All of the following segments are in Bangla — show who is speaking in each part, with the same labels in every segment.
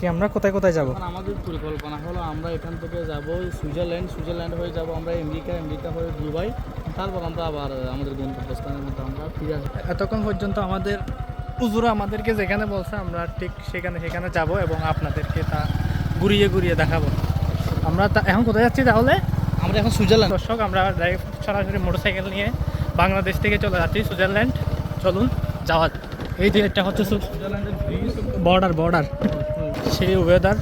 Speaker 1: কি আমরা কোথায় কোথায় যাব?
Speaker 2: আমাদের পরিকল্পনা হলো আমরা এখান থেকে যাব সুইজারল্যান্ড সুইজারল্যান্ড হয়ে যাব আমরা আমেরিকা আমেরিকা হয়ে দুবাই। তারপর আমরা আবার আমাদের গন্তব্যস্থানের মধ্যে আমরা ফিরে আসব।
Speaker 1: এতক্ষণ পর্যন্ত আমাদের উজুরা আমাদেরকে যেখানে বলছে আমরা ঠিক সেখানে সেখানে যাব এবং আপনাদেরকে তা ঘুরিয়ে ঘুরিয়ে দেখাবো। আমরা তা এখন কোথায় যাচ্ছি তাহলে?
Speaker 2: আমরা এখন সুইজারল্যান্ড।
Speaker 1: দর্শক আমরা সরাসরি মোটরসাইকেল নিয়ে বাংলাদেশ থেকে চলে যাচ্ছি সুইজারল্যান্ড। চলুন যাওয়া এই যে এটা হচ্ছে
Speaker 2: সুইজারল্যান্ডের
Speaker 1: বর্ডার বর্ডার সেই ওয়েদার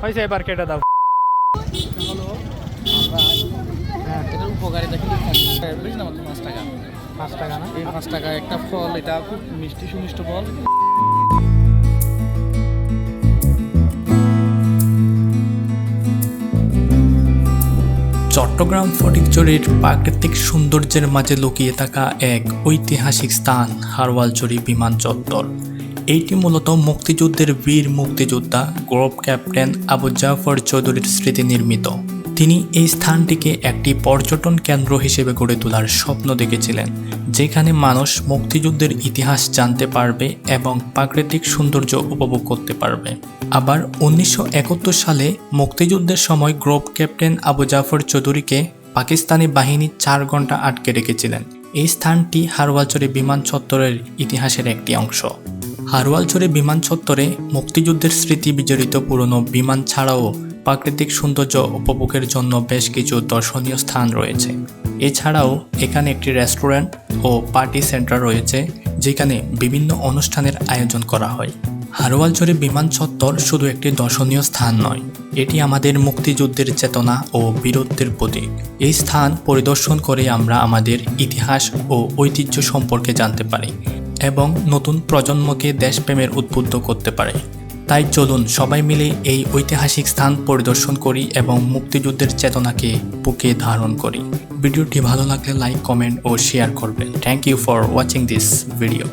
Speaker 1: হয়েছে এবার কেটে দাও।
Speaker 2: হ্যাঁ পাঁচ টাকা?
Speaker 1: পাঁচ টাকা না?
Speaker 2: এই পাঁচ টাকা একটা ফল এটা খুব মিষ্টি সুমিষ্ট ফল।
Speaker 3: চট্টগ্রাম ফটিকচুরির প্রাকৃতিক সৌন্দর্যের মাঝে লুকিয়ে থাকা এক ঐতিহাসিক স্থান হারওয়ালচুরি বিমান চত্বর। এইটি মূলত মুক্তিযুদ্ধের বীর মুক্তিযোদ্ধা, গ্রুপ ক্যাপ্টেন আবু জাফর চৌধুরীর স্মৃতি নির্মিত। তিনি এই স্থানটিকে একটি পর্যটন কেন্দ্র হিসেবে গড়ে তোলার স্বপ্ন দেখেছিলেন, যেখানে মানুষ মুক্তিযুদ্ধের ইতিহাস জানতে পারবে এবং প্রাকৃতিক সৌন্দর্য উপভোগ করতে পারবে। আবার উনিশশো একাত্তর সালে মুক্তিযুদ্ধের সময় গ্রুপ ক্যাপ্টেন আবু জাফর চৌধুরীকে পাকিস্তানি বাহিনী চার ঘণ্টা আটকে রেখেছিলেন। এই স্থানটি হারওয়ালচরে বিমান চত্বরের ইতিহাসের একটি অংশ। হারওয়ালচরে বিমান চত্বরে মুক্তিযুদ্ধের স্মৃতি বিজড়িত পুরনো বিমান ছাড়াও প্রাকৃতিক সৌন্দর্য উপভোগের জন্য বেশ কিছু দর্শনীয় স্থান রয়েছে। এছাড়াও এখানে একটি রেস্টুরেন্ট ও পার্টি সেন্টার রয়েছে, যেখানে বিভিন্ন অনুষ্ঠানের আয়োজন করা হয়। হারওয়ালচরে বিমান চত্বর শুধু একটি দর্শনীয় স্থান নয়, এটি আমাদের মুক্তিযুদ্ধের চেতনা ও বীরত্বের প্রতীক। এই স্থান পরিদর্শন করে আমরা আমাদের ইতিহাস ও ঐতিহ্য সম্পর্কে জানতে পারি। এবং নতুন প্রজন্মকে দেশপ্রেমের উদ্বুদ্ধ করতে পারে। তাই চলুন সবাই মিলে এই ঐতিহাসিক স্থান পরিদর্শন করি এবং মুক্তিযুদ্ধের চেতনাকে বুকে ধারণ করি। ভিডিওটি ভালো লাগলে লাইক, কমেন্ট ও শেয়ার করবেন। Thank you for watching this video.